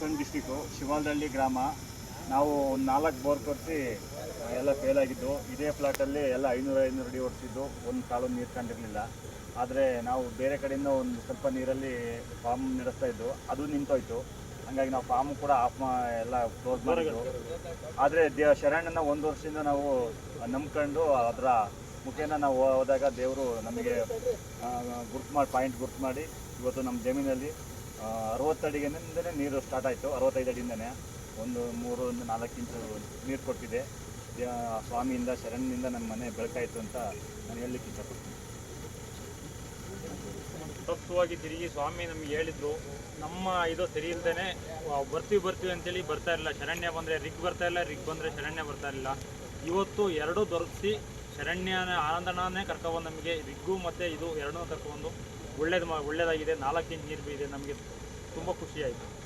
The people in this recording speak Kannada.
ಹಾಸನ ಡಿಸ್ಟಿಕ್ಕು ಶಿವಾಲಹಳ್ಳಿ ಗ್ರಾಮ. ನಾವು ಒಂದು ನಾಲ್ಕು ಬೋರ್ ತೋರಿಸಿ ಎಲ್ಲ ಫೇಲ್ ಆಗಿದ್ದು. ಇದೇ ಫ್ಲಾಟಲ್ಲಿ ಎಲ್ಲ ಐನೂರು ಐನೂರು ಅಡಿ ಓಡಿಸಿದ್ದು ಒಂದು ಕಾಲು ನೀರು ಕಂಡಿರಲಿಲ್ಲ. ಆದರೆ ನಾವು ಬೇರೆ ಕಡೆಯಿಂದ ಒಂದು ಸ್ವಲ್ಪ ನೀರಲ್ಲಿ ಫಾರ್ಮ್ ನಡೆಸ್ತಾ ಇದ್ದು. ಅದು ನಿಂತೋಯ್ತು. ಹಾಗಾಗಿ ನಾವು ಫಾರ್ಮ್ ಕೂಡ ಆಫ್ ಮಾ, ಎಲ್ಲ ಕ್ಲೋಸ್ ಮಾಡಿದ್ರು ಆದರೆ ದೇ ಶರಣನ ಒಂದು ವರ್ಷದಿಂದ ನಾವು ನಂಬ್ಕೊಂಡು ಅದರ ಮುಖೇನ ನಾವು ಹೋದಾಗ ದೇವರು ನಮಗೆ ಗುರ್ತು ಮಾಡಿ ಪಾಯಿಂಟ್ ಗುರ್ತು ಮಾಡಿ ಇವತ್ತು ನಮ್ಮ ಜಮೀನಲ್ಲಿ ಅರವತ್ತು ಅಡಿಗೆಯಿಂದನೇ ನೀರು ಸ್ಟಾರ್ಟ್ ಆಯಿತು. ಅರವತ್ತೈದು ಅಡಿಯಿಂದನೇ. ಒಂದು ಮೂರು, ಒಂದು ನಾಲ್ಕು ಇಂಚು ನೀರು ಕೊಟ್ಟಿದೆ. ಸ್ವಾಮಿಯಿಂದ, ಶರಣನಿಂದ ನಮ್ಮ ಮನೆ ಬೆಳಕಾಯಿತು ಅಂತ ನಾನು ಹೇಳಲಿಕ್ಕೆ ಇಷ್ಟಪಡ್ತೀನಿ. ತತ್ವವಾಗಿ ತಿರುಗಿ ಸ್ವಾಮಿ ನಮಗೆ ಹೇಳಿದ್ರು, ನಮ್ಮ ಇದು ಸರಿ ಇಲ್ದೇನೆ ಬರ್ತೀವಿ ಬರ್ತೀವಿ ಅಂತೇಳಿ ಬರ್ತಾ ಇರಲಿಲ್ಲ. ಶರಣ್ಯ ಬಂದರೆ ರಿಗ್ ಬರ್ತಾ ಇಲ್ಲ, ರಿಗ್ ಬಂದರೆ ಶರಣ್ಯ ಬರ್ತಾ ಇರಲಿಲ್ಲ. ಇವತ್ತು ಎರಡೂ ದೊರಕಿಸಿ ಶರಣ್ಯನ ಆನಂದನೇ ಕರ್ಕೊಬಂದು ನಮಗೆ. ರಿಗ್ಗು ಮತ್ತು ಇದು ಎರಡನ್ನೂ ಕರ್ಕೊಬಂದು ಒಳ್ಳೇದು ಮಾ ಒಳ್ಳೇದಾಗಿದೆ. ನಾಲ್ಕು ಇಂಚ್ ನೀರು ಇದೆ ನಮಗೆ. ತುಂಬ ಖುಷಿಯಾಯಿತು